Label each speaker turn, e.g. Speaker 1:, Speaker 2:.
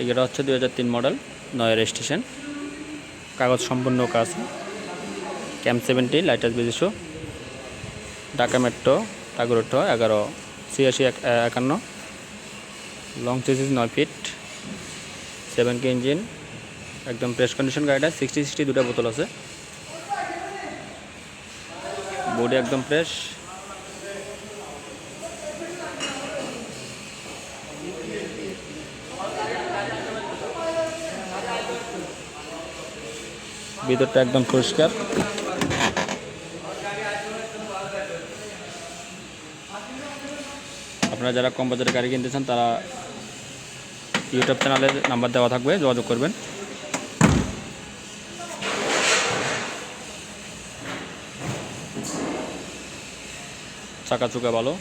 Speaker 1: এগুলো হচ্ছে দুই হাজার তিন মডেল নয় রেজিস্ট্রেশন কাগজ সম্পূর্ণ কাজ ক্যাম্প সেভেন্টি লাইটাস বিজিশো ঢাকা মেট্রো টাগুরোটো এগারো, ছিয়াশি এক- একান্ন। লং চেসিস নয় ফিট সেভেন কে ইঞ্জিন একদম প্রেস কন্ডিশন গাড়িটা সিক্সটি সিক্সটি দুটা বোতল আছে। বডি একদম ফ্রেশ ভিতরটা একদম পরিষ্কার। আপনারা যারা কম বাজারে গাড়ি কিনতে চান, তারা ইউটিউব চ্যানেলে নাম্বার দেওয়া থাকবে, যোগাযোগ করবেন। চাকা চুকা ভালো।